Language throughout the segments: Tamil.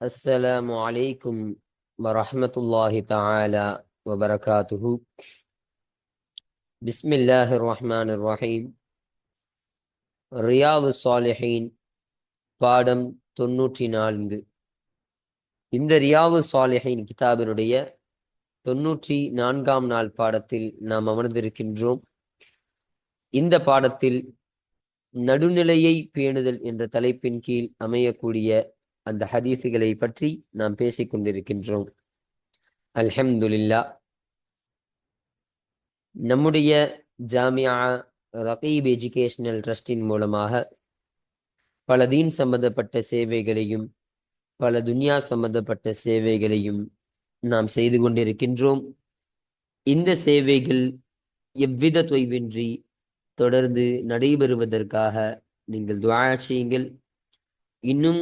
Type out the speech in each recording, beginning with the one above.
السلام عليكم ورحمة الله تعالى وبركاته بسم الله الرحمن الرحيم ரியாது சாலிஹீன் பாடம் தொன்னூற்றி நான்கு இந்த ரியாது சாலிஹீன் கிதாபினுடைய தொன்னூற்றி நான்காம் நாள் பாடத்தில் நாம் அமர்ந்திருக்கின்றோம் இந்த பாடத்தில் நடுநிலையை பேணுதல் என்ற தலைப்பின் கீழ் அமையக்கூடிய அந்த ஹதீஸுகளை பற்றி நாம் பேசிக் கொண்டிருக்கின்றோம். அல்ஹம்துலில்லா. நம்முடைய ஜாமியா ரகீப் எஜுகேஷனல் ட்ரஸ்டின் மூலமாக பல தீன் சம்பந்தப்பட்ட சேவைகளையும் பல துன்யா சம்பந்தப்பட்ட சேவைகளையும் நாம் செய்து கொண்டிருக்கின்றோம். இந்த சேவைகள் எவ்வித தொய்வின்றி தொடர்ந்து நடைபெறுவதற்காக நீங்கள் துவா செய்யுங்கள். இன்னும்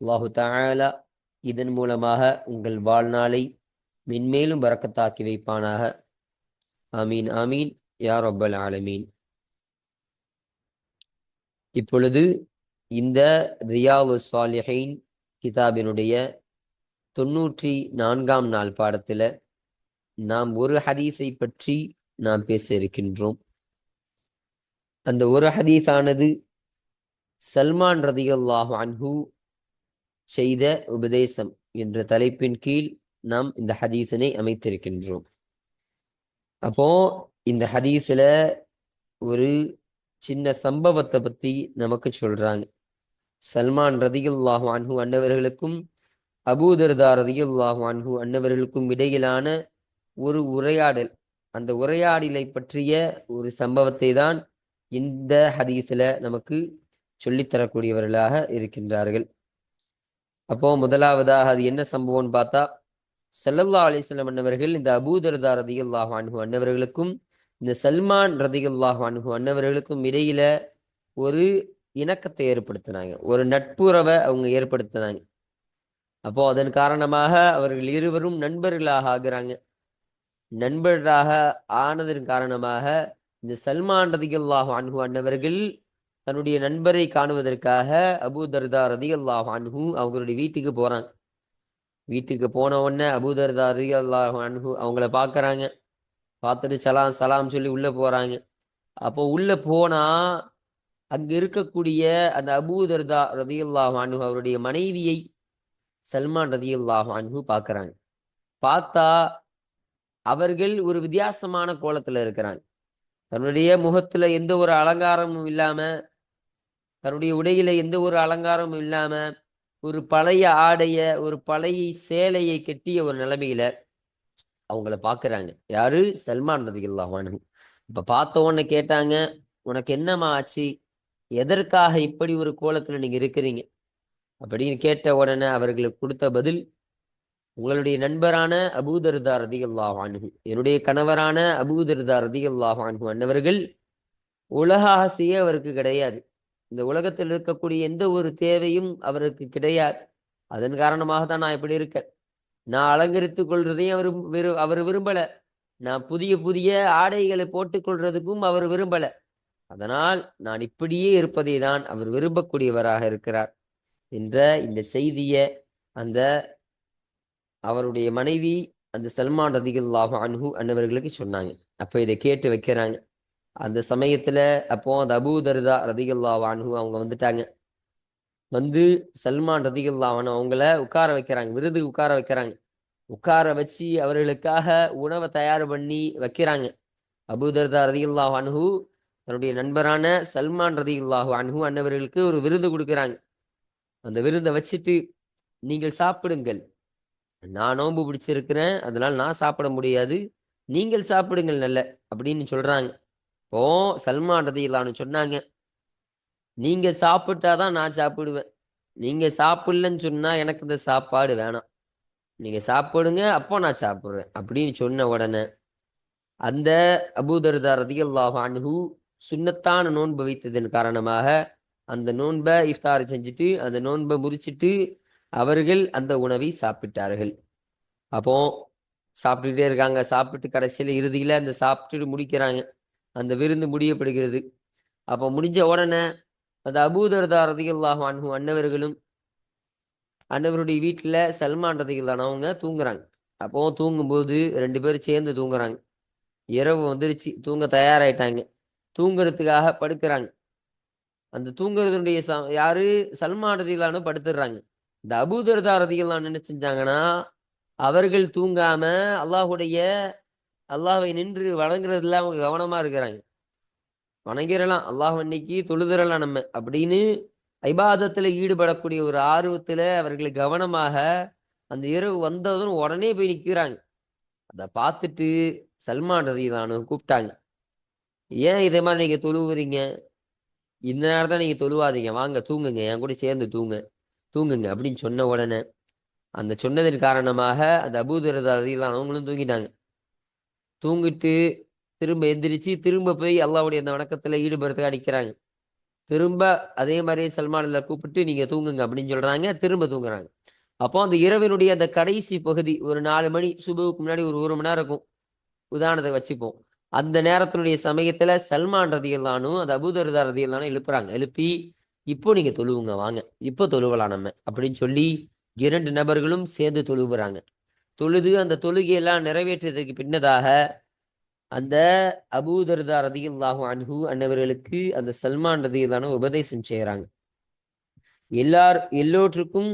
அல்லாஹு தாலா இதன் மூலமாக உங்கள் வாழ்நாளை மென்மேலும் பறக்கத்தாக்கி வைப்பானாக. ஆமீன் ஆமீன். யார் ரப்பல் ஆலமீன். இப்பொழுது இந்த ரியாவு சாலிஹைன் கிதாபினுடைய தொன்னூற்றி நான்காம் நாள் பாடத்துல நாம் ஒரு ஹதீஸை பற்றி நாம் பேச இருக்கின்றோம். அந்த ஒரு ஹதீஸானது சல்மான் ரதியுல்லாஹ் அன்ஹூ செய்த உபதேசம் என்ற தலைப்பின் கீழ் நாம் இந்த ஹதீஸினை அமைத்திருக்கின்றோம். அப்போ இந்த ஹதீஸில் ஒரு சின்ன சம்பவத்தை பத்தி நமக்கு சொல்றாங்க. சல்மான் ரதியுல்லாஹு அன்ஹு அன்னவர்களுக்கும் அபூதர்தா ரதியுல்லாஹு அன்ஹு அன்னவர்களுக்கும் இடையிலான ஒரு உரையாடல். அந்த உரையாடலை பற்றிய ஒரு சம்பவத்தை தான் இந்த ஹதீஸில் நமக்கு சொல்லித்தரக்கூடியவர்களாக இருக்கின்றார்கள். அப்போ முதலாவதாக அது என்ன சம்பவம்னு பார்த்தா சல்லல்லா அலிஸ்லாம் அன்னவர்கள் இந்த அபூதர்தா ரதியுல்லாஹு அன்ஹு அன்னவர்களுக்கும் இந்த சல்மான் ரதியுல்லாஹு அன்ஹு அன்னவர்களுக்கும் இடையில ஒரு இணக்கத்தை ஏற்படுத்தினாங்க. ஒரு நட்புறவை அவங்க ஏற்படுத்தினாங்க. அப்போ அதன் காரணமாக அவர்கள் இருவரும் நண்பர்களாக ஆகிறாங்க. நண்பர்களாக ஆனதன் காரணமாக இந்த சல்மான் ரதியுல்லாஹு அன்ஹு அன்னவர்கள் தன்னுடைய நண்பரை காணுவதற்காக அபூதர்தா ரதியுல்லாஹு அன்ஹு அவங்களுடைய வீட்டுக்கு போறாங்க. வீட்டுக்கு போன உடனே அபூதர்தா அல்லாஹ் அன்ஹு அவங்கள பார்க்குறாங்க பார்த்துட்டு சலாம் சலாம் சொல்லி உள்ள போறாங்க. அப்போ உள்ள போனா அங்க இருக்கக்கூடிய அந்த அபூதர்தா ரதியுல்லாஹு அன்ஹு அவருடைய மனைவியை சல்மான் ரதியுல்லாஹு அன்ஹு பார்க்குறாங்க பார்த்தா அவர்கள் ஒரு வித்தியாசமான கோலத்துல இருக்கிறாங்க. தன்னுடைய முகத்துல எந்த ஒரு அலங்காரமும் இல்லாம தன்னுடைய உடையில எந்த ஒரு அலங்காரமும் இல்லாம ஒரு பழைய ஆடைய ஒரு பழைய சேலையை கட்டிய ஒரு நிலைமையில அவங்கள பாக்குறாங்க. யாரு? சல்மான் ரதியுல்லாஹு இப்ப பார்த்த உடனே கேட்டாங்க உனக்கு என்னம்மா ஆச்சு? எதற்காக இப்படி ஒரு கோலத்துல நீங்க இருக்கிறீங்க? அப்படின்னு கேட்ட உடனே அவர்களுக்கு கொடுத்த பதில் உங்களுடைய நண்பரான அபூதர்தா ரதியுல்லாஹு என்னுடைய கணவரான அபூதர்தா ரதியுல்லாஹு அன்னவர்கள் உலக ஆசையே அவருக்கு கிடையாது. இந்த உலகத்தில் இருக்கக்கூடிய எந்த ஒரு தேவையும் அவருக்கு கிடையாது. அதன் காரணமாக தான் நான் இப்படி இருக்கேன். நான் அலங்கரித்துக் கொள்றதையும் அவர் விரு அவர் விரும்பல. நான் புதிய புதிய ஆடைகளை போட்டுக் கொள்றதுக்கும் அவர் விரும்பல. அதனால் நான் இப்படியே இருப்பதை தான் அவர் விரும்பக்கூடியவராக இருக்கிறார். என்ற இந்த செய்தியை அந்த அவருடைய மனைவி அந்த சல்மான் ரதிகுல்லாஹு அன்ஹு அன்னவர்களுக்கு சொன்னாங்க. அப்ப இதை கேட்டு வைக்கிறாங்க. அந்த சமயத்துல அப்போ அந்த அபூதர்தா ரதிகுல்லாஹு அவங்க வந்துட்டாங்க. வந்து சல்மான் ரதிகுல்லாஹன் அவங்கள உட்கார வைக்கிறாங்க விருது உட்கார வைக்கிறாங்க. உட்கார வச்சு அவர்களுக்காக உணவை தயார் பண்ணி வைக்கிறாங்க. அபூதர்தா ரதிகுல்லாஹு அனுகு தன்னுடைய நண்பரான சல்மான் ரதிகுல்லாஹு அனுகு அன்னவர்களுக்கு ஒரு விருது கொடுக்குறாங்க. அந்த விருதை வச்சுட்டு நீங்கள் சாப்பிடுங்கள். நான் நோன்பு பிடிச்சிருக்கிறேன் அதனால நான் சாப்பிட முடியாது. நீங்கள் சாப்பிடுங்கள் நல்ல அப்படின்னு சொல்றாங்க. இப்போ சல்மான் ரதியில்லான்னு சொன்னாங்க. நீங்க சாப்பிட்டாதான் நான் சாப்பிடுவேன். நீங்க சாப்பிடலன்னு சொன்னா எனக்கு இந்த சாப்பாடு வேணாம். நீங்க சாப்பிடுங்க அப்போ நான் சாப்பிடுவேன் அப்படின்னு சொன்ன உடனே அந்த அபூதர்தா ரதியல்லாஹு அன்ஹு சுன்னத்தான நோன்பு வைத்ததன் காரணமாக அந்த நோன்பை இஃப்தார் செஞ்சுட்டு அந்த நோன்பை முறிச்சிட்டு அவர்கள் அந்த உணவை சாப்பிட்டார்கள். அப்போ சாப்பிட்டுட்டே இருக்காங்க. சாப்பிட்டு கடைசியில் இறுதியில் அந்த சாப்பிட்டுட்டு முடிக்கிறாங்க. அந்த விருந்து முடியப்படுகிறது. அப்போ முடிஞ்ச உடனே அந்த அபூதர்தா ரதியல்லாஹு அன்பு அன்னவர்களும் அன்னவருடைய வீட்டில் சல்மான் ரதிகளானவங்க தூங்குறாங்க. அப்போ தூங்கும்போது ரெண்டு பேரும் சேர்ந்து தூங்குறாங்க. இரவு வந்துருச்சு தூங்க தயாராயிட்டாங்க. தூங்குறதுக்காக படுக்கிறாங்க. அந்த தூங்குறதுடைய ச யாரு? சல்மான் ரதிகளானு படுத்துடுறாங்க இந்த அபூதர்தா ரதிகளான் என்ன செஞ்சாங்கன்னா அவர்கள் தூங்காம அல்லாஹுடைய அல்லாஹை நின்று வணங்குறதுல அவங்க கவனமா இருக்கிறாங்க. வணங்கிடலாம். அல்லாஹ் அன்னைக்கு தொழுதுறலாம் நம்ம. அப்படின்னு ஐபாதத்துல ஈடுபடக்கூடிய ஒரு ஆர்வத்துல அவர்களை கவனமாக அந்த இரவு வந்ததும் உடனே போய் நிற்கிறாங்க அதை பார்த்துட்டு சல்மான் ரதிதானு கூப்பிட்டாங்க. ஏன் இதே மாதிரி நீங்க தொழுவுறீங்க? இந்த நேரம் தான் நீங்க தொழுவாதீங்க. வாங்க தூங்குங்க. என் கூட சேர்ந்து தூங்க. தூங்குங்க. அப்படின்னு சொன்ன உடனே அந்த சொன்னதன் காரணமாக அந்த அபூதரதா ரதிதான் அவங்களும் தூங்கிட்டாங்க. தூங்கிட்டு திரும்ப எந்திரிச்சு திரும்ப போய் அல்லாவுடைய அந்த வணக்கத்தில் ஈடுபடுறதுக்கு அடிக்கிறாங்க. திரும்ப அதே மாதிரி சல்மானில் கூப்பிட்டு நீங்கள் தூங்குங்க அப்படின்னு சொல்கிறாங்க திரும்ப தூங்குறாங்க. அப்போ அந்த இரவினுடைய அந்த கடைசி பகுதி ஒரு நாலு மணி சுபுவுக்கு முன்னாடி ஒரு ஒரு மணி நேரம் இருக்கும். உதாரணத்தை வச்சுப்போம். அந்த நேரத்தினுடைய சமயத்தில் சல்மான் ரதியல்லானும் அந்த அபூதர்தா ரதியல்லானும் எழுப்புறாங்க. எழுப்பி இப்போ நீங்கள் தொழுவுங்க வாங்க. இப்போ தொழுவலாம் நம்ம. அப்படின்னு சொல்லி இரண்டு நபர்களும் சேர்ந்து தொழுவுறாங்க. தொழுது அந்த தொழுகையெல்லாம் நிறைவேற்றியதற்கு பின்னதாக அந்த அபூதர்தா ரதியுல்லாஹு அன்ஹு அன்னவர்களுக்கு அந்த சல்மான் ரதியுல்லான உபதேசம் செய்கிறாங்க. எல்லார் எல்லோற்றுக்கும்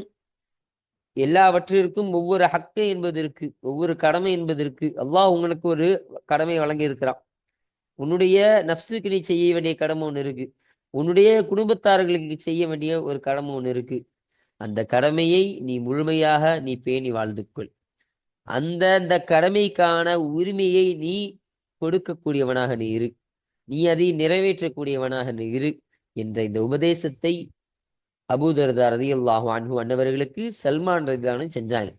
எல்லாவற்றிற்கும் ஒவ்வொரு ஹக்கு என்பது இருக்கு ஒவ்வொரு கடமை என்பது இருக்கு. அல்லாஹ் உங்களுக்கு ஒரு கடமை வழங்கி இருக்கிறான் உன்னுடைய நப்சுக்கு நீ செய்ய வேண்டிய கடமை ஒன்று இருக்கு. உன்னுடைய குடும்பத்தார்களுக்கு செய்ய வேண்டிய ஒரு கடமை ஒன்று இருக்கு. அந்த கடமையை நீ முழுமையாக நீ பேணி வாழ்ந்து கொள் அந்த அந்த கடமைக்கான உரிமையை நீ கொடுக்கக்கூடியவனாக நீ இரு. நீ அதை நிறைவேற்றக்கூடியவனாக நீ இரு என்ற இந்த உபதேசத்தை அபூதர்தா ரதியுல்லாஹு அன்பு அன்னவர்களுக்கு சல்மான் ரதிலானும் செஞ்சாங்க.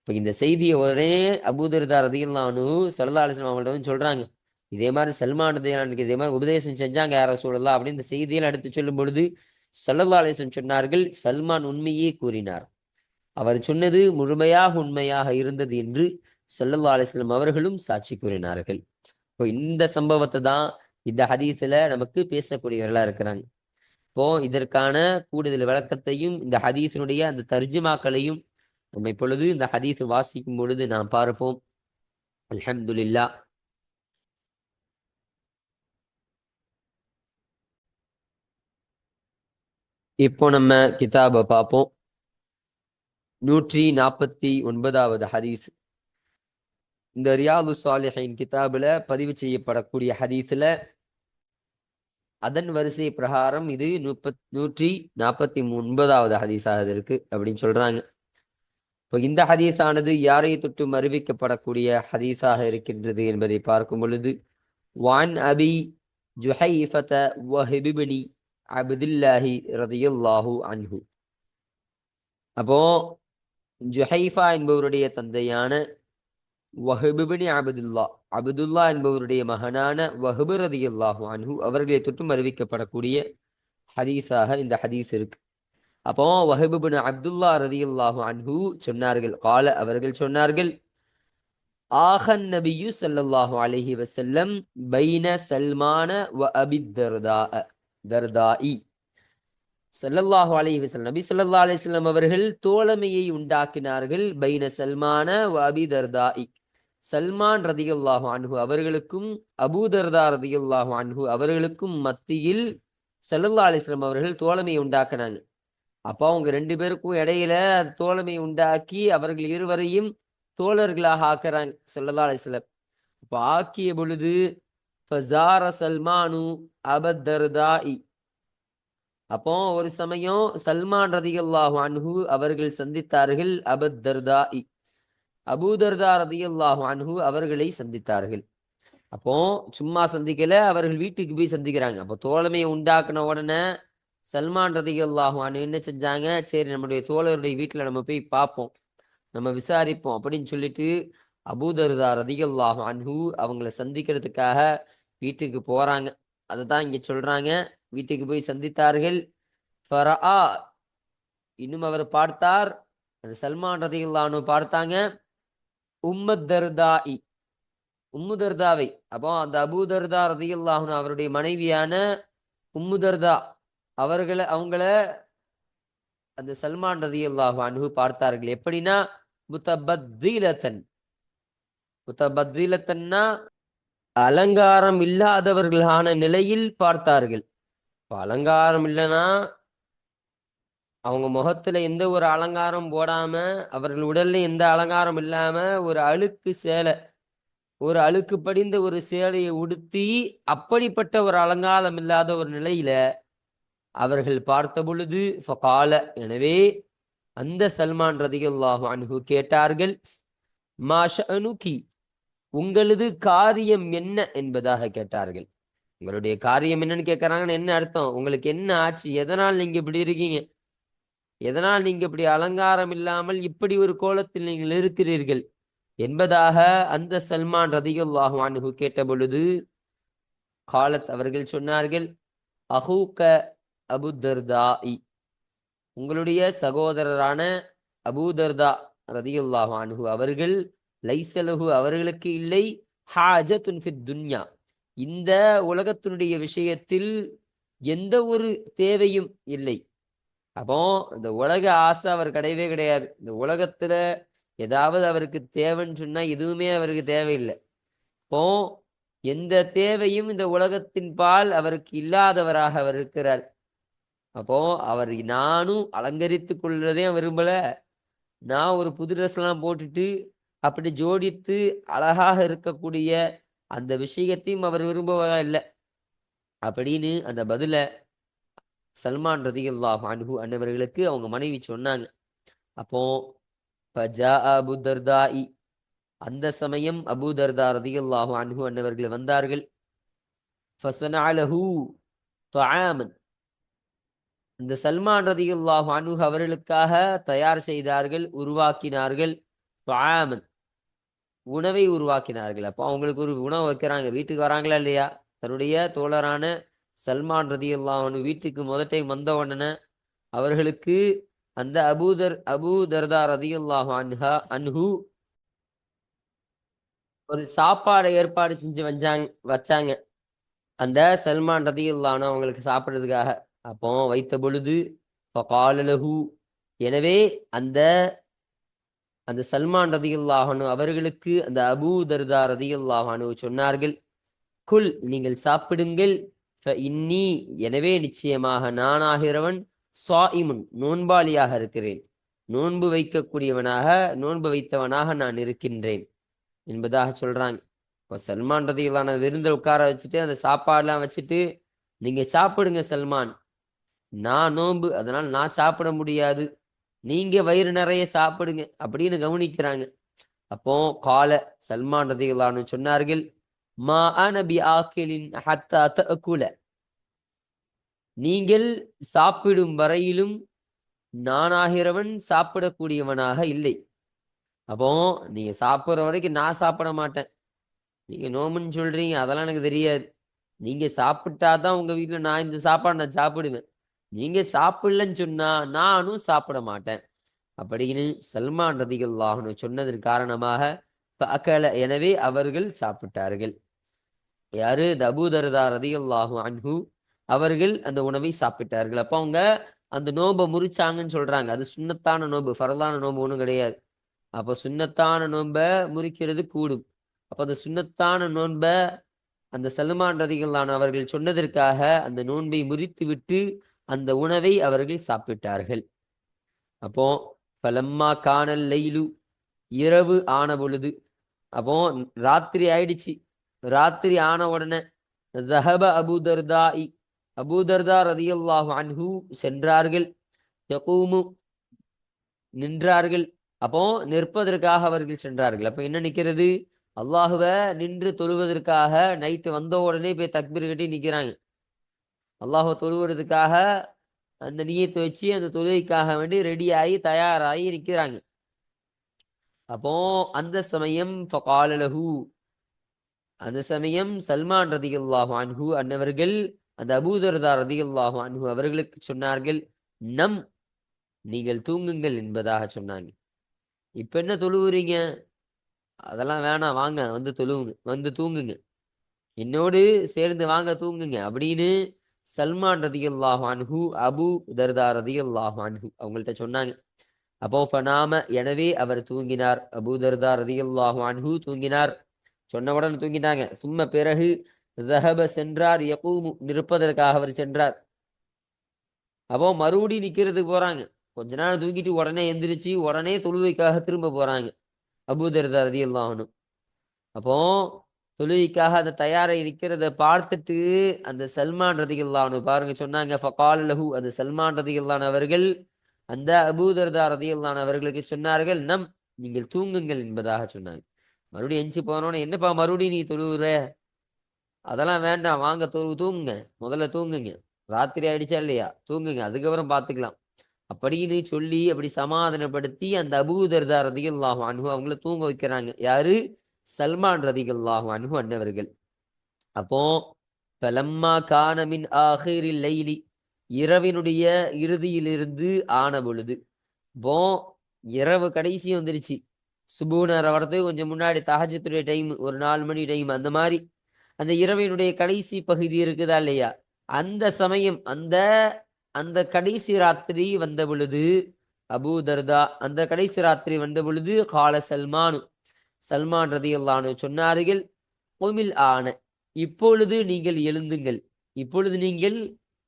இப்போ இந்த செய்தியை உடனே அபூதர்தா ரதியுல்லானு சல்லா அலிஸ்லாம் அவங்கள்ட்ட சொல்றாங்க. இதே மாதிரி சல்மான் ரதிலானுக்கு இதே மாதிரி உபதேசம் செஞ்சாங்க யார சொல்லலாம் அப்படின்னு இந்த செய்தியில் எடுத்து சொல்லும் பொழுது சல்லல்லா அலிஸ்லம் சொன்னார்கள் சல்மான் உண்மையே கூறினார். அவர் சொன்னது முழுமையாக உண்மையாக இருந்தது என்று சல்லல்லா அலிஸ்லம் அவர்களும் சாட்சி கூறினார்கள். இப்போ இந்த சம்பவத்தை தான் இந்த ஹதீஸ்ல நமக்கு பேசக்கூடியவர்களா இருக்கிறாங்க. இப்போ இதற்கான கூடுதல் விளக்கத்தையும் இந்த ஹதீஸினுடைய அந்த தர்ஜுமாக்களையும் நம்ம இப்பொழுது இந்த ஹதீஸ் வாசிக்கும் பொழுது நாம் பார்ப்போம். அல்ஹம்துலில்லா இப்போ நம்ம கிதாபை பார்ப்போம். நூற்றி நாற்பத்தி ஒன்பதாவது ஹதீஸ். இந்த ரியாது சாலிஹின் கிதாபில் பதிவு செய்யப்படக்கூடிய ஹதீஸில் அதன் வரிசை பிரகாரம் இது முப்பத் நூற்றி நாற்பத்தி ஒன்பதாவது ஹதீஸாக இருக்கு அப்படின்னு சொல்றாங்க. இப்போ இந்த ஹதீஸானது யாரை தொட்டும் அறிவிக்கப்படக்கூடிய ஹதீஸாக இருக்கின்றது என்பதை பார்க்கும் பொழுது வான் அபி ஜுஹைஃபத வஹிபிபனி அப்துல்லாஹி ரதியுல்லாஹு அன்ஹு. அப்போ ஜுஹைஃபா என்பவருடைய தந்தையான வஹபிபினி அபதுல்லா அபதுல்லா என்பவருடைய மகனான வஹபு ரதியுல்லாஹு அன்ஹு அவர்களை தொட்டும் அறிவிக்கப்படக்கூடிய ஹதீஸாக இந்த ஹதீஸ் இருக்கு. அப்போ வஹபிபின் அப்துல்லா ரதியுல்லாஹு அன்ஹு சொன்னார்கள் கால அவர்கள் சொன்னார்கள் ஆஹன் நபியு சல்லாஹு அலஹி வசல்லம் பைன சல்மான வ அபி தர்தா தர்தாஇ. சல்லல்லாஹு அலைஹி வஸல்லம். நபி சொல்லா அலிஸ்லாம் அவர்கள் தோழமையை உண்டாக்கினார்கள் பைன சல்மான வ அபி தர்தாஇ. சல்மான் ரதியுல்லாஹு அன்ஹு அவர்களுக்கும் அபூதர்தா ரதியுல்லாஹு அன்ஹு அவர்களுக்கும் மத்தியில் சல்லல்லா அலிஸ்லாம் அவர்கள் தோழமையை உண்டாக்குனாங்க. அப்போ அவங்க ரெண்டு பேருக்கும் இடையில தோழமை உண்டாக்கி அவர்கள் இருவரையும் தோழர்களாக ஆக்குறாங்க ஸல்லல்லாஹு அலிஸ்லாம் இப்போ ஆக்கிய பொழுது ஃபசார சல்மானு அபத்தர்தாஇ அப்போ ஒரு சமயம் சல்மான் ரதியுல்லாஹு அன்ஹு அவர்கள் சந்தித்தார்கள் அபத்தர்தாஇ அபூதர்தா ரதியுல்லாஹு அன்ஹு அவர்களை சந்தித்தார்கள். அப்போ சும்மா சந்திக்கல அவர்கள் வீட்டுக்கு போய் சந்திக்கிறாங்க. அப்போ தோழமையை உண்டாக்குன உடனே சல்மான் ரதிகல்லாஹான் என்ன செஞ்சாங்க? சரி நம்முடைய தோழருடைய வீட்டில் நம்ம போய் பார்ப்போம் நம்ம விசாரிப்போம் அப்படின்னு சொல்லிட்டு அபூதர்தா ரதியுல்லாஹு அன்ஹு அவங்கள சந்திக்கிறதுக்காக வீட்டுக்கு போறாங்க. அதை தான் இங்க சொல்றாங்க. வீட்டுக்கு போய் சந்தித்தார்கள். ஃபரஆ இன்னும் அவர் பார்த்தார். அந்த சல்மான் ரதிகல்லானு பார்த்தாங்க. உம்மத் தர்தாஇ உம்மு தர்தாவை அப்போ அந்த அபூ தர்தா ரதிகல்லாஹு அவருடைய மனைவியான உம்மு தர்தா அவர்களை அவங்கள அந்த சல்மான் ரதியுல்லாஹு அணுகு பார்த்தார்கள். எப்படின்னா முத்தபத்தீலத்தன் முத்தபத்தீலத்தன்னா அலங்காரம் இல்லாதவர்களான நிலையில் பார்த்தார்கள். இப்போ அலங்காரம் இல்லைன்னா அவங்க முகத்துல எந்த ஒரு அலங்காரம் போடாம அவர்கள் உடல்ல எந்த அலங்காரம் இல்லாம ஒரு அழுக்கு சேலை ஒரு அழுக்கு படிந்த ஒரு சேலையை உடுத்தி அப்படிப்பட்ட ஒரு அலங்காரம் இல்லாத ஒரு நிலையில அவர்கள் பார்த்த பொழுது ஃபகால. எனவே அந்த சல்மான் ரதிகல்லாஹு அனுகு கேட்டார்கள் மாஷனுகி உங்களது காரியம் என்ன? என்பதாக கேட்டார்கள். உங்களுடைய காரியம் என்னன்னு கேட்கறாங்கன்னு என்ன அர்த்தம்? உங்களுக்கு என்ன ஆச்சு? எதனால் நீங்க இப்படி இருக்கீங்க? எதனால் நீங்க இப்படி அலங்காரம் இல்லாமல் இப்படி ஒரு கோலத்தில் நீங்கள் இருக்கிறீர்கள்? என்பதாக அந்த சல்மான் ரதியுல்லாஹு அன்ஹு கேட்ட பொழுது காலத் அவர்கள் சொன்னார்கள் அஹூக்க அபுதர்தா உங்களுடைய சகோதரரான அபூதர்தா ரதியுல்லாஹு அனுகு அவர்கள் லைசலகு அவர்களுக்கு இல்லை ஹாஜத்துன் துன்ஃபித் துன்யா. இந்த உலகத்தினுடைய விஷயத்தில் எந்த ஒரு தேவையும் இல்லை. அப்போ இந்த உலக ஆசை அவர் கிடையவே கிடையாது. இந்த உலகத்துல ஏதாவது அவருக்கு தேவைன்னு சொன்னா எதுவுமே அவருக்கு தேவையில்லை. இப்போ எந்த தேவையும் இந்த உலகத்தின் பால் அவருக்கு இல்லாதவராக அவர் இருக்கிறார். அப்போ அவர் நானும் அலங்கரித்து கொள்றதே விரும்பல. நான் ஒரு புது ட்ரெஸ் எல்லாம் போட்டுட்டு அப்படி ஜோடித்து அழகாக இருக்கக்கூடிய அந்த விஷயத்தையும் அவர் விரும்புவதா இல்லை. அப்படின்னு அந்த பதில சல்மான் ரதியுல்லாஹ் அனுகு அன்னவர்களுக்கு அவங்க மனைவி சொன்னாங்க. அப்போ பஜா அபு இ அந்த சமயம் அபு தர்தா ரதியுல்லாஹு அனுகு அன்னவர்கள் வந்தார்கள். இந்த சல்மான் ரதியுல்லாஹு அனுகு அவர்களுக்காக தயார் செய்தார்கள் உருவாக்கினார்கள் துஆமன். உணவை உருவாக்கினார்கள். அப்போ அவங்களுக்கு ஒரு உணவு வைக்கிறாங்க. வீட்டுக்கு வராங்களா இல்லையா? தன்னுடைய தோழரான சல்மான் ரதியுல்லாஹு வீட்டுக்கு முதட்டை வந்த உடனே அவர்களுக்கு அந்த அபூதர் அபூ தர்தா ரதியுல்லாஹு அன்ஹா அன்ஹு ஒரு சாப்பாடை ஏற்பாடு செஞ்சு வச்சாங்க வச்சாங்க. அந்த சல்மான் ரதியுல்லானு அவங்களுக்கு சாப்பிட்றதுக்காக. அப்போ வைத்த பொழுது ஃபகாலலஹு எனவே அந்த அந்த சல்மான் ரதியுல்லாஹனு அவர்களுக்கு அந்த அபூ தர்தா ரதியுல்லாஹனு சொன்னார்கள் குல் நீங்கள் சாப்பிடுங்கள். இன்னி எனவே நிச்சயமாக நானாகிறவன் சாயிமுன் நோன்பாளியாக இருக்கிறேன். நோன்பு வைக்கக்கூடியவனாக நோன்பு வைத்தவனாக நான் இருக்கின்றேன். என்பதாக சொல்றாங்க. இப்போ சல்மான் ரதிகளான விருந்தில் உட்கார வச்சுட்டு அந்த சாப்பாடுலாம் வச்சுட்டு நீங்க சாப்பிடுங்க சல்மான். நான் நோன்பு அதனால் நான் சாப்பிட முடியாது. நீங்க வயிறு நிறைய சாப்பிடுங்க அப்படின்னு கவனிக்கிறாங்க. அப்போ கால சல்மான் ரதிகளானு சொன்னார்கள் மா அனபி ஆக்கிலின் ஹத்தா தகுல நீங்கள் சாப்பிடும் வரையிலும் நானாகிறவன் சாப்பிடக்கூடியவனாக இல்லை. அப்போ நீங்க சாப்பிட்ற வரைக்கும் நான் சாப்பிட மாட்டேன். நீங்க நோம்புன்னு சொல்றீங்க அதெல்லாம் எனக்கு தெரியாது. நீங்க சாப்பிட்டாதான் உங்க வீட்டுல நான் இந்த சாப்பாடு நான் சாப்பிடுவேன். நீங்க சாப்பிடலன்னு சொன்னா நானும் சாப்பிட மாட்டேன். அப்படின்னு சல்மான் ரதிகல்லாஹ்னு சொன்னதன் காரணமாக அக்கல எனவே அவர்கள் சாப்பிட்டார்கள். யாரு? தபூதர்தா ரதிகல்லாஹு அன்ஹு அவர்கள் அந்த உணவை சாப்பிட்டார்கள். அப்போ அவங்க அந்த நோன்பை முறிச்சாங்கன்னு சொல்றாங்க. அது சுண்ணத்தான நோன்பு ஃபரதான நோன்பு ஒன்றும் கிடையாது. அப்போ சுண்ணத்தான நோன்பை முறிக்கிறது கூடும். அப்போ அந்த சுண்ணத்தான நோன்பை அந்த சல்மான் ரதிகளான அவர்கள் சொன்னதற்காக அந்த நோன்பை முறித்து விட்டு அந்த உணவை அவர்கள் சாப்பிட்டார்கள். அப்போ பலம்மா காணல் லைலு இரவு ஆன பொழுது அப்போ ராத்திரி ஆயிடுச்சு. ராத்திரி ஆன உடனே ஜஹப இ அபூதர்தா ரதியல்லாஹு அன்ஹு சென்றார்கள். யகூமு நின்றார்கள். அப்போ நிற்பதற்காக அவர்கள் சென்றார்கள். அப்போ என்ன நிற்கிறது அல்லாஹுவ நின்று தொழுவதற்காக நைட்டு வந்த உடனே போய் தக்பீர் கட்டி நிற்கிறாங்க அல்லாஹை தொழுவுறதுக்காக அந்த நீயத்தை வச்சு அந்த தொழுகைக்காக வேண்டி ரெடியாகி தயாராகி நிற்கிறாங்க அப்போ அந்த சமயம் ஃபகாலலஹு அந்த சமயம் சல்மான் ரதியுல்லாஹு அன்ஹு அன்னவர்கள் அந்த அபூதர்தா ரதியுல்லாஹு அன்ஹு அவர்களுக்கு சொன்னார்கள் நம் நீங்கள் தூங்குங்கள் என்பதாக சொன்னாங்க. இப்ப என்ன தொழுவுறீங்க? அதெல்லாம் வேணாம் வாங்க வந்து தொழுவுங்க வந்து தூங்குங்க. என்னோடு சேர்ந்து வாங்க தூங்குங்க அப்படின்னு சல்மான் ரதியுல்லாஹு அன்ஹு அபு தர்தா ரதியுல்லாஹு அன்ஹு அவங்கள்ட்ட சொன்னாங்க. அப்போ ஃபனாம எனவே அவர் தூங்கினார். அபு தர்தா ரதியுல்லாஹு அன்ஹு தூங்கினார். சொன்னவுடன் தூங்கினாங்க சும்ம பிறகு ரஹப சென்றார் யகூமு நிற்பதற்காக அவர் சென்றார். அப்போ மறுபடி நிக்கிறதுக்கு போறாங்க. கொஞ்ச நாள் தூங்கிட்டு உடனே எந்திரிச்சு உடனே தொழுவைக்காக திரும்ப போறாங்க. அபூதர்தா ரதியுல்லாஹனு அப்போ தொழுகைக்காக அந்த தயாரை நிற்கிறத பார்த்துட்டு அந்த சல்மான் ரதியுல்லானு பாருங்க சொன்னாங்க ஃபகால் லஹு அந்த சல்மான் ரதிகல்லான் அவர்கள் அந்த அபூதர்தா ரதிகல்லான் அவர்களுக்கு சொன்னார்கள் நம் நீங்கள் தூங்குங்கள் என்பதாக சொன்னாங்க. மறுபடியும் எஞ்சி போனோன்னு என்னப்பா மறுபடியும் நீ தொழுவுற? அதெல்லாம் வேண்டாம் வாங்க தொழு தூங்குங்க முதல்ல தூங்குங்க. ராத்திரி ஆயிடுச்சா இல்லையா? தூங்குங்க அதுக்கப்புறம் பார்த்துக்கலாம் அப்படின்னு சொல்லி அப்படி சமாதானப்படுத்தி அந்த அபூதர்தா ரதியுல்லாஹு அனுகு அவங்கள தூங்க வைக்கிறாங்க. யாரு? சல்மான் ரதியுல்லாஹு அன்ஹு அன்னவர்கள். அப்போ பலம்மா கானமின் ஆஹிரில் லைலி இரவினுடைய இறுதியிலிருந்து ஆன பொழுது. போ இரவு கடைசி வந்துருச்சு. சுபு நேரம் வரதுக்கு கொஞ்சம் முன்னாடி தஹஜத்துடைய டைம் ஒரு நாலு மணி டைம் அந்த மாதிரி. அந்த இரவினுடைய கடைசி பகுதி இருக்குதா இல்லையா? அந்த சமயம் அந்த அந்த கடைசி ராத்திரி வந்த பொழுது அபூ தர்தா அந்த கடைசி ராத்திரி வந்த பொழுது கால சல்மானு. சல்மான் ரதியுல்லானு சொன்னார்கள் கொமில் ஆன. இப்பொழுது நீங்கள் எழுந்துங்கள். இப்பொழுது நீங்கள்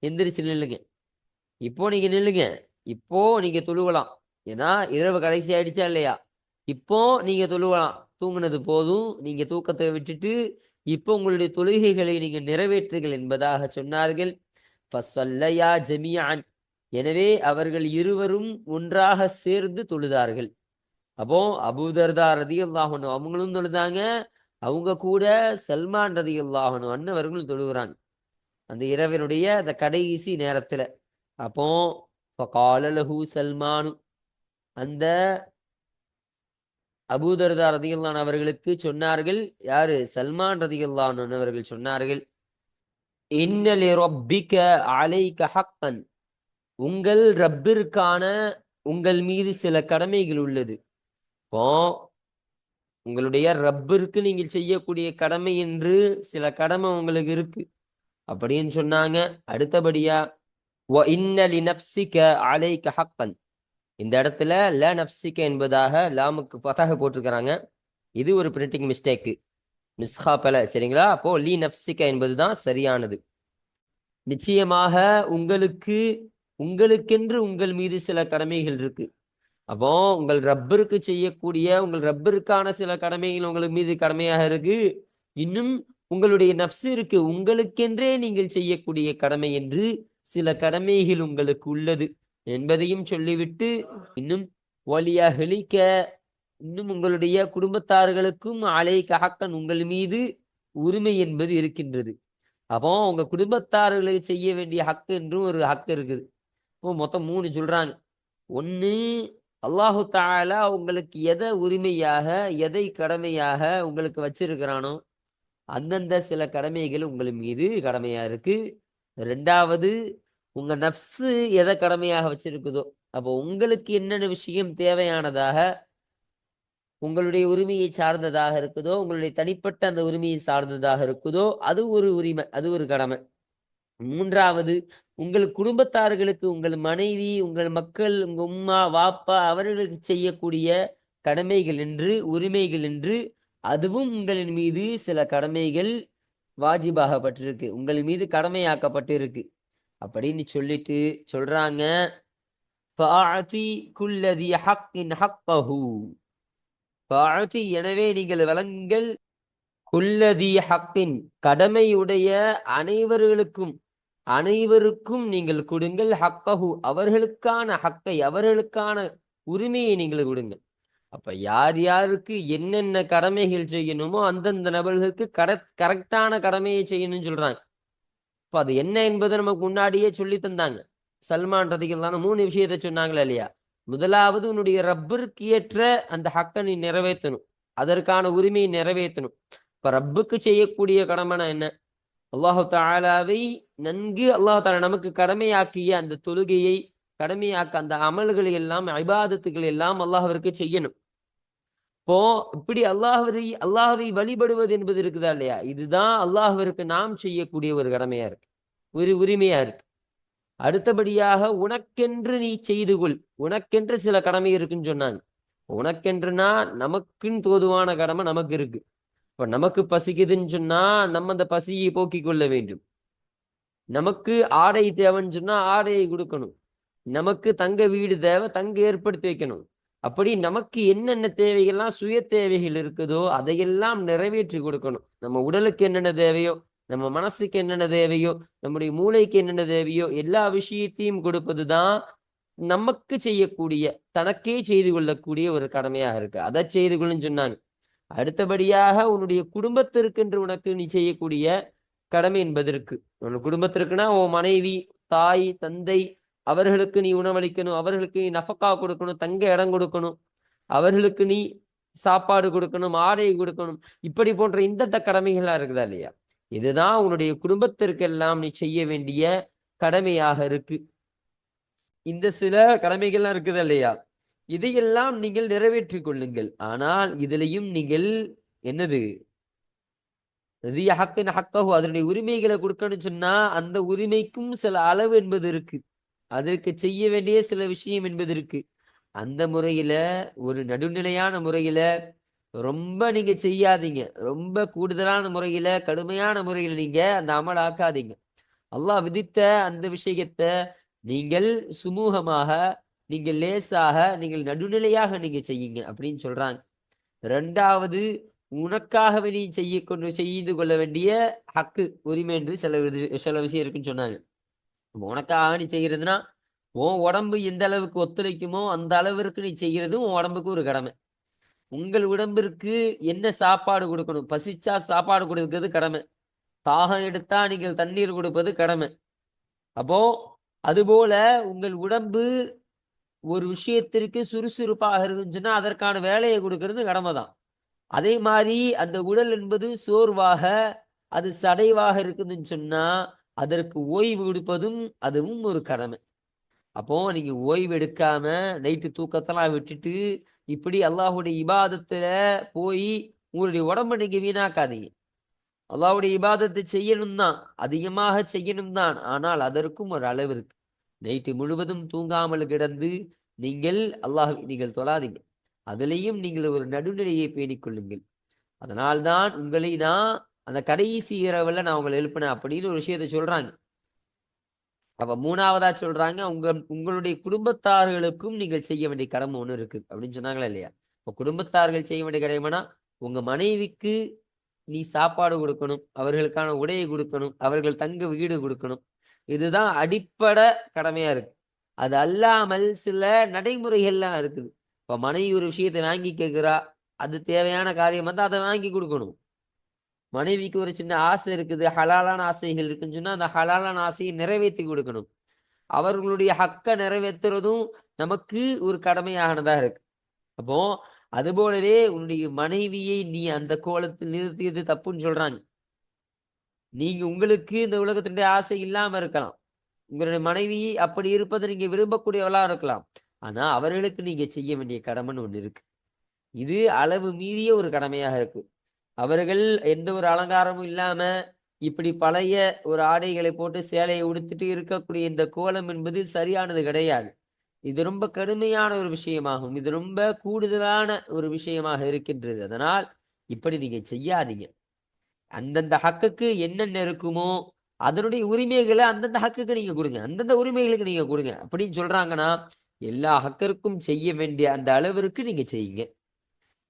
எந்திரிச்சு நில்லுங்க. இப்போ நீங்க நில்லுங்க. இப்போ நீங்க தொழுவலாம். ஏன்னா இரவு கடைசி ஆயிடுச்சா இல்லையா? இப்போ நீங்க தொழுவலாம். தூங்கினது போதும். நீங்க தூக்கத்தை விட்டுட்டு இப்போ உங்களுடைய தொழுகைகளை நீங்க நிறைவேற்றுங்கள் என்பதாக சொன்னார்கள். ஜமியான் எனவே அவர்கள் இருவரும் ஒன்றாக சேர்ந்து தொழுதார்கள். அப்போ அபூதர்தா ரதி அல்லாஹனும் அவங்களும் தொழுதாங்க. அவங்க கூட சல்மான் ரதி அல்லாஹனும் அன்னவர்களும் தொழுகிறாங்க. அந்த இரவினுடைய அந்த கடைசி நேரத்துல. அப்போ காலலஹு சல்மானு. அந்த அபூதர்தா ரதிகல்லான் அவர்களுக்கு சொன்னார்கள். யாரு? சல்மான் ரதிகல்லான் அவர்கள் சொன்னார்கள். இன்னலி ரொப்பிக்க அலைக்க ஹக்கன். உங்கள் ரப்பிற்கான உங்கள் மீது சில கடமைகள் உள்ளது. இப்போ உங்களுடைய ரப்பிற்கு நீங்கள் செய்யக்கூடிய கடமை என்று சில கடமை உங்களுக்கு இருக்கு. அப்படின்னு சொன்னாங்க. அடுத்தபடியா வ இன்னலி நப்சிக்க அலைக்க ஹக்கன். இந்த இடத்துல ல நப்சிக்க என்பதாக லாமுக்கு பதாக போட்டிருக்கிறாங்க. இது ஒரு பிரிண்டிங் மிஸ்டேக்கு மிஸ்ஹா பல சரிங்களா? அப்போ லீ நப்சிக்க என்பதுதான் சரியானது. நிச்சயமாக உங்களுக்கு உங்களுக்கென்று உங்கள் மீது சில கடமைகள் இருக்கு. அப்போ உங்கள் ரப்பருக்கு செய்யக்கூடிய உங்கள் ரப்பருக்கான சில கடமைகள் உங்களுக்கு மீது கடமையாக இருக்கு. இன்னும் உங்களுடைய நப்சு இருக்கு உங்களுக்கென்றே நீங்கள் செய்யக்கூடிய கடமை என்று சில கடமைகள் உங்களுக்கு உள்ளது என்பதையும் சொல்லிவிட்டு இன்னும் ஒலியகலிக்க இன்னும் உங்களுடைய குடும்பத்தார்களுக்கும் அலை கஹக்கன் உங்கள் மீது உரிமை என்பது இருக்கின்றது. அப்போ உங்க குடும்பத்தார்களுக்கு செய்ய வேண்டிய ஹக்கு என்றும் ஒரு ஹக்கு இருக்குது. இப்போ மொத்தம் மூணு சொல்றாங்க. ஒன்று அல்லாஹு தாலா உங்களுக்கு எதை உரிமையாக எதை கடமையாக உங்களுக்கு வச்சிருக்கிறானோ அந்தந்த சில கடமைகள் உங்கள் மீது கடமையா இருக்கு. ரெண்டாவது உங்க நப்சு எதை கடமையாக வச்சிருக்குதோ அப்போ உங்களுக்கு என்னென்ன விஷயம் தேவையானதாக உங்களுடைய உரிமையை சார்ந்ததாக இருக்குதோ உங்களுடைய தனிப்பட்ட அந்த உரிமையை சார்ந்ததாக இருக்குதோ அது ஒரு உரிமை அது ஒரு கடமை. மூன்றாவது உங்கள் குடும்பத்தார்களுக்கு உங்கள் மனைவி உங்கள் மக்கள் உங்க உம்மா வாப்பா அவர்களுக்கு செய்யக்கூடிய கடமைகள் என்று உரிமைகள் என்று அதுவும் உங்களின் மீது சில கடமைகள் வாஜிபாகப்பட்டிருக்கு. உங்கள் மீது கடமையாக்கப்பட்டிருக்கு. அப்படின்னு சொல்லிட்டு சொல்றாங்க. குல்லதி எனவே நீங்கள் வழங்குங்கள். குல்லதி ஹக்கின் கடமையுடைய அனைவர்களுக்கும் அனைவருக்கும் நீங்கள் கொடுங்கள் ஹக்கஹு. அவர்களுக்கான ஹக்கை அவர்களுக்கான உரிமையை நீங்கள் கொடுங்கள். அப்ப யார் யாருக்கு என்னென்ன கடமைகள் செய்யணுமோ அந்தந்த நபர்களுக்கு கரெக்ட் கரெக்டான கடமையை செய்யணும்னு சொல்றாங்க. இப்ப அது என்ன என்பதை நமக்கு முன்னாடியே சொல்லி தந்தாங்க. சல்மான் ரதிகளான மூணு விஷயத்த சொன்னாங்களா இல்லையா? முதலாவது உன்னுடைய ரப்பருக்கு ஏற்ற அந்த ஹக்கை நீ நிறைவேற்றணும். அதற்கான உரிமையை நிறைவேற்றணும். இப்ப ரப்புக்கு செய்யக்கூடிய கடமைனா என்ன? அல்லாஹு தாலாவை நன்கு அல்லாஹ் தாலா நமக்கு கடமையாக்கிய அந்த தொழுகையை கடமையாக்க அந்த அமல்களை எல்லாம் ஐபாதத்துகள் எல்லாம் அல்லாஹருக்கு செய்யணும். இப்போ இப்படி அல்லாஹரை அல்லாஹவை வழிபடுவது என்பது இருக்குதா இல்லையா? இதுதான் அல்லாஹருக்கு நாம் செய்யக்கூடிய ஒரு கடமையா இருக்கு. ஒரு உரிமையா இருக்கு. அடுத்தபடியாக உனக்கென்று நீ செய்து கொள். உனக்கென்று சில கடமை இருக்குன்னு சொன்னாங்க. உனக்கென்றுனா நமக்குன்னு தோதுவான கடமை நமக்கு இருக்கு. இப்ப நமக்கு பசிக்குதுன்னு சொன்னா நம்ம அந்த பசியை போக்கிக் கொள்ள வேண்டும். நமக்கு ஆடை தேவைன்னு சொன்னா ஆடையை கொடுக்கணும். நமக்கு தங்க வீடு தேவை தங்க ஏற்படுத்தி வைக்கணும். அப்படி நமக்கு என்னென்ன தேவைகள்லாம் சுய தேவைகள் இருக்குதோ அதையெல்லாம் நிறைவேற்றி கொடுக்கணும். நம்ம உடலுக்கு என்னென்ன தேவையோ நம்ம மனசுக்கு என்னென்ன தேவையோ நம்முடைய மூளைக்கு என்னென்ன தேவையோ எல்லா விஷயத்தையும் கொடுப்பது தான் நமக்கு செய்யக்கூடிய தனக்கே செய்து கொள்ளக்கூடிய ஒரு கடமையாக இருக்கு. அதை செய்து கொள்ளுன்னு சொன்னாங்க. அடுத்தபடியாக உன்னுடைய குடும்பத்திற்கென்று உனக்கு நீ செய்யக்கூடிய கடமை என்பது இருக்கு. உன் குடும்பத்திற்குனா உன் மனைவி தாய் தந்தை அவர்களுக்கு நீ உணவளிக்கணும் அவர்களுக்கு நீ நஃபக்கா கொடுக்கணும் தங்க இடம் கொடுக்கணும் அவர்களுக்கு நீ சாப்பாடு கொடுக்கணும் ஆடை கொடுக்கணும். இப்படி போன்ற இந்த கடமைகளா இருக்குதா இல்லையா? இதுதான் உன்னுடைய குடும்பத்திற்கெல்லாம் நீ செய்ய வேண்டிய கடமையாக இருக்கு. இந்த சில கடமைகள்லாம் இருக்குதா இல்லையா? இதையெல்லாம் நீங்கள் நிறைவேற்றிக் கொள்ளுங்கள். ஆனால் இதுலயும் நீங்கள் என்னது? ஹக்கின் ஹக்கஹு அதனுடைய உரிமைகளை கொடுக்கணும்னு சொன்னா அந்த உரிமைக்கும் சில அளவு என்பது இருக்கு. அதற்கு செய்ய வேண்டிய சில விஷயம் என்பது இருக்கு. அந்த முறையில ஒரு நடுநிலையான முறையில ரொம்ப நீங்க செய்யாதீங்க. ரொம்ப கூடுதலான முறையில கடுமையான முறையில நீங்க அந்த அமல் ஆக்காதீங்க. அல்லாஹ் விதித்த அந்த விஷயத்த நீங்கள் சுமூகமாக நீங்கள் லேசாக நீங்கள் நடுநிலையாக நீங்க செய்யுங்க அப்படின்னு சொல்றாங்க. ரெண்டாவது உனக்காகவே நீ செய்ய கொண்டு செய்து கொள்ள வேண்டிய ஹக்கு உரிமை என்று சில விது- சில விஷயம் இருக்குன்னு சொன்னாங்க. உனக்காக நீ செய்கிறதுனா உன் உடம்பு எந்த அளவுக்கு ஒத்துழைக்குமோ அந்த அளவிற்கு நீ செய்கிறது உன் உடம்புக்கு ஒரு கடமை. உங்கள் உடம்பிற்கு என்ன சாப்பாடு கொடுக்கணும்? பசிச்சா சாப்பாடு கொடுக்கறது கடமை. தாகம் எடுத்தா நீங்கள் தண்ணீர் கொடுப்பது கடமை. அப்போ அதுபோல உங்கள் உடம்பு ஒரு விஷயத்திற்கு சுறுசுறுப்பாக இருந்துச்சுன்னா அதற்கான வேலையை கொடுக்கறது கடமை தான் அதே மாதிரி அந்த உடல் என்பது சோர்வாக அது சடைவாக இருக்குதுன்னு சொன்னா அதற்கு ஓய்வு கொடுப்பதும் அதுவும் ஒரு கடமை. அப்போ நீங்க ஓய்வு எடுக்காம நைட்டு தூக்கத்தெல்லாம் விட்டுட்டு இப்படி அல்லாஹுடைய இபாதத்துல போய் உங்களுடைய உடம்ப நீங்க வீணாக்காதீங்க. அல்லாவுடைய இபாதத்தை செய்யணும் தான் அதிகமாக செய்யணும் தான் ஆனால் அதற்கும் ஒரு அளவு இருக்கு. நைட்டு முழுவதும் தூங்காமல் கிடந்து நீங்கள் அல்லாஹ் நீங்கள் தொழாதீங்க. அதுலேயும் நீங்கள் ஒரு நடுநிலையை பேணிக்கொள்ளுங்கள் அதனால் அதனால்தான் உங்களை நான் அந்த கடைசி இரவில் நான் உங்களை எழுப்பினேன் அப்படின்னு ஒரு விஷயத்தை சொல்றாங்க. அப்ப மூணாவதா சொல்றாங்க உங்க உங்களுடைய குடும்பத்தார்களுக்கும் நீங்கள் செய்ய வேண்டிய கடமை ஒன்று இருக்கு அப்படின்னு சொன்னாங்களா இல்லையா? இப்போ குடும்பத்தார்கள் செய்ய வேண்டிய கடமைனா உங்க மனைவிக்கு நீ சாப்பாடு கொடுக்கணும் அவர்களுக்கான உடையை கொடுக்கணும் அவர்கள் தங்க வீடு கொடுக்கணும். இதுதான் அடிப்படை கடமையா இருக்கு. அது அல்லாமல் சில நடைமுறைகள்லாம் இருக்குது. இப்போ மனைவி ஒரு விஷயத்தை வாங்கி கேட்குறா அது தேவையான காரியம் வந்து அதை வாங்கி கொடுக்கணும். மனைவிக்கு ஒரு சின்ன ஆசை இருக்குது ஹலாலான ஆசைகள் இருக்குன்னு சொன்னால் அந்த ஹலாலான ஆசையை நிறைவேற்றி கொடுக்கணும். அவர்களுடைய ஹக்கை நிறைவேற்றுறதும் நமக்கு ஒரு கடமையானதாக இருக்கு. அப்போ அது போலவே உன்னுடைய மனைவியை நீ அந்த கோலத்தில் நிறுத்தியது தப்புன்னு சொல்றாங்க. நீங்க உங்களுக்கு இந்த உலகத்தினுடைய ஆசை இல்லாம இருக்கலாம். உங்களுடைய மனைவி அப்படி இருப்பதை நீங்க விரும்பக்கூடியவளா இருக்கலாம். ஆனா அவர்களுக்கு நீங்க செய்ய வேண்டிய கடமைன்னு ஒண்ணு இருக்கு. இது அளவு மீறிய ஒரு கடமையாக இருக்கு. அவர்கள் எந்த ஒரு அலங்காரமும் இல்லாம இப்படி பழைய ஒரு ஆடைகளை போட்டு சேலையை உடுத்துட்டு இருக்கக்கூடிய இந்த கோலம் என்பது சரியானது கிடையாது. இது ரொம்ப கடுமையான ஒரு விஷயமாகும். இது ரொம்ப கூடுதலான ஒரு விஷயமாக இருக்கின்றது. அதனால் இப்படி நீங்க செய்யாதீங்க. அந்தந்த ஹக்குக்கு என்னென்ன இருக்குமோ அதனுடைய உரிமைகளை அந்தந்த ஹக்குக்கு நீங்க கொடுங்க. அந்தந்த உரிமைகளுக்கு நீங்க கொடுங்க. அப்படின்னு சொல்றாங்கன்னா எல்லா ஹக்கருக்கும் செய்ய வேண்டிய அந்த அளவிற்கு நீங்க செய்யுங்க.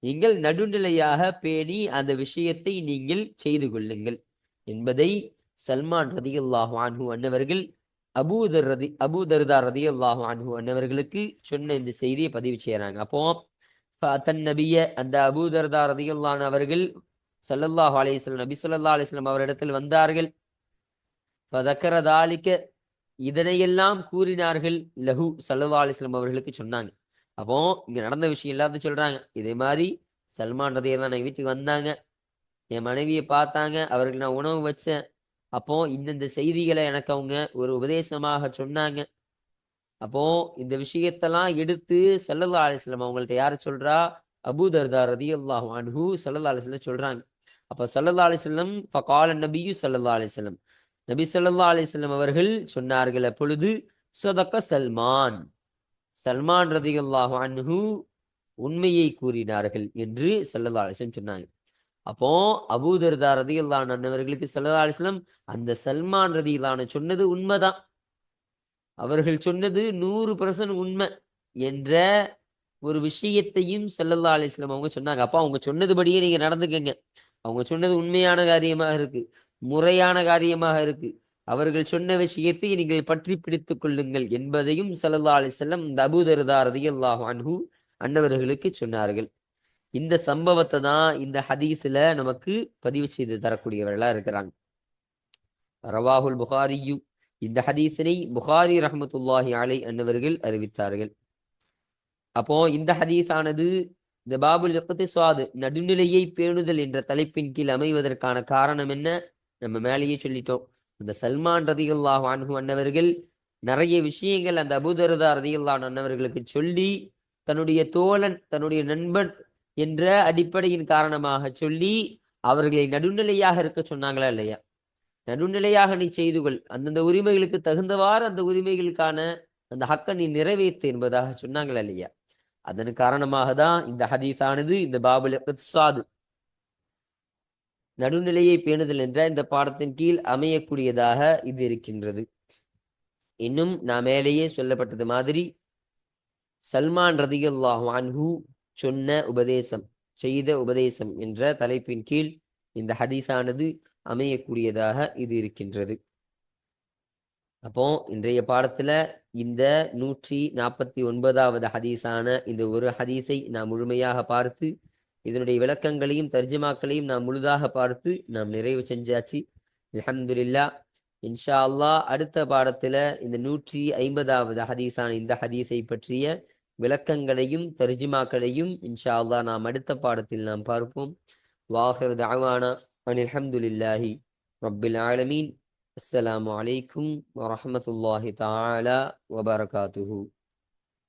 நீங்கள் நடுநிலையாக பேணி அந்த விஷயத்தை நீங்கள் செய்து கொள்ளுங்கள். என்பதை சல்மான் ரதி அல்லாஹு அன்ஹு அன்னவர்கள் அபூதர் ரதி அபூதர்தா ரதி அல்லாஹு அன்ஹு அன்னவர்களுக்கு சொன்ன இந்த செய்தியை பதிவு செய்யறாங்க. அப்போ தன் நபிய அந்த அபூதர்தா ரதி அல்லான் அவர்கள் சல்லல்லாஹு அலையம் நபி சொல்லா அலிஸ்லாம் அவரிடத்தில் வந்தார்கள். ஃபதக்கர தாலிக்க இதனையெல்லாம் கூறினார்கள் லஹு சல்லா அலிஸ்லாம் அவர்களுக்கு சொன்னாங்க. அப்போ இங்க நடந்த விஷயம் எல்லாத்தையும் சொல்றாங்க. இதே மாதிரி சல்மான் ரதியெல்லாம் என் வீட்டுக்கு வந்தாங்க. என் மனைவியை பார்த்தாங்க. அவர்கள் நான் உணவு வச்சேன். அப்போ இந்தந்த செய்திகளை எனக்கு அவங்க ஒரு உபதேசமாக சொன்னாங்க. அப்போ இந்த விஷயத்தெல்லாம் எடுத்து சல்லல்லா அலிஸ்லாம் அவங்கள்ட்ட யாரு சொல்றா? அபூதர்தா ரதி அல்லாஹ் அன்ஹு சல்லல்லா அலிஸ்லாம் சொல்றாங்க. அப்ப சல்லல்லா அலிஸ்லம் ஃபகால நபியு சல்லல்லா அலிஸ்லம் நபி சொல்லா அலிஸ்லம் அவர்கள் சொன்னார்கள் அப்பொழுது சொதக்க சல்மான். சல்மான் ரதிகல்லாஹு அன்ஹு உண்மையை கூறினார்கள் என்று சல்லல்லா அலிஸ்லம் சொன்னாங்க. அப்போ அபூதர்தா ரதி அண்ணவர்களுக்கு அன்னவர்களுக்கு சல்லல்லா அலிஸ்லம் அந்த சல்மான் ரதிகல்லான சொன்னது உண்மைதான். அவர்கள் சொன்னது நூறு பர்சன்ட் உண்மை என்ற ஒரு விஷயத்தையும் செல்லல்லா அலிஸ்லாம் அவங்க சொன்னாங்க. அப்பா அவங்க சொன்னதுபடியே நீங்க நடந்துக்கங்க. அவங்க சொன்னது உண்மையான காரியமாக இருக்கு. முறையான காரியமாக இருக்கு. அவர்கள் சொன்ன விஷயத்தை நீங்கள் பற்றி பிடித்துக் கொள்ளுங்கள் என்பதையும் சல்லல்லா செல்லம் இந்த அபூதர்தா ரதி அல்லாஹ் அன்ஹு அன்னவர்களுக்கு சொன்னார்கள். இந்த சம்பவத்தை தான் இந்த ஹதீஸ்ல நமக்கு பதிவு செய்து தரக்கூடியவர்களா இருக்கிறாங்க. ரவாஹுல் புகாரியு இந்த ஹதீஸினை புகாரி ரஹமத்துல்லாஹி அலை அன்னவர்கள் அறிவித்தார்கள். அப்போ இந்த ஹதீஸானது இந்த பாபுல் சுவாது நடுநிலையை பேணுதல் என்ற தலைப்பின் கீழ் அமைவதற்கான காரணம் என்ன? நம்ம மேலேயே சொல்லிட்டோம். இந்த சல்மான் ரதியுல்லாஹ் அன்ஹு அன்னவர்கள் நிறைய விஷயங்கள் அந்த அபுதருதா ரதியுல்லான் அன்னவர்களுக்கு சொல்லி தன்னுடைய தோழன் தன்னுடைய நண்பன் என்ற அடிப்படையின் காரணமாக சொல்லி அவர்களை நடுநிலையாக இருக்க சொன்னாங்களா இல்லையா? நடுநிலையாக நீ செய்து கொள். அந்தந்த உரிமைகளுக்கு தகுந்தவாறு அந்த உரிமைகளுக்கான அந்த ஹக்க நீ நிறைவேற்று என்பதாக சொன்னாங்களா இல்லையா? அதன் காரணமாக தான் இந்த ஹதீஸானது இந்த பாபுல் சாது நடுநிலையை பேணுதல் என்ற இந்த பாடத்தின் கீழ் அமையக்கூடியதாக இது இருக்கின்றது. இன்னும் நான் மேலேயே சொல்லப்பட்டது மாதிரி சல்மான் ரதியுல்லாஹ் அன்ஹு சொன்ன உபதேசம் செய்த உபதேசம் என்ற தலைப்பின் கீழ் இந்த ஹதீஸானது அமையக்கூடியதாக இது இருக்கின்றது. அப்போ இன்றைய பாடத்துல இந்த நூற்றி நாற்பத்தி ஒன்பதாவது ஹதீஸான இந்த ஒரு ஹதீஸை நாம் முழுமையாக பார்த்து இதனுடைய விளக்கங்களையும் தர்ஜிமாக்களையும் நாம் முழுதாக பார்த்து நாம் நிறைவு செஞ்சாச்சு. அலமதுல்லா இன்ஷா அல்லா அடுத்த பாடத்துல இந்த நூற்றி ஐம்பதாவது ஹதீஸான இந்த ஹதீஸை பற்றிய விளக்கங்களையும் தர்ஜிமாக்களையும் இன்ஷா அல்லா நாம் அடுத்த பாடத்தில் நாம் பார்ப்போம். வாஹர் தாவானா அன் அலமதுல்லாஹி ரபில் ஆலமீன். அஸ்லாம் வலைக்கும் வரமத்துல்லாஹி தாலா வபரகாத்துஹூ.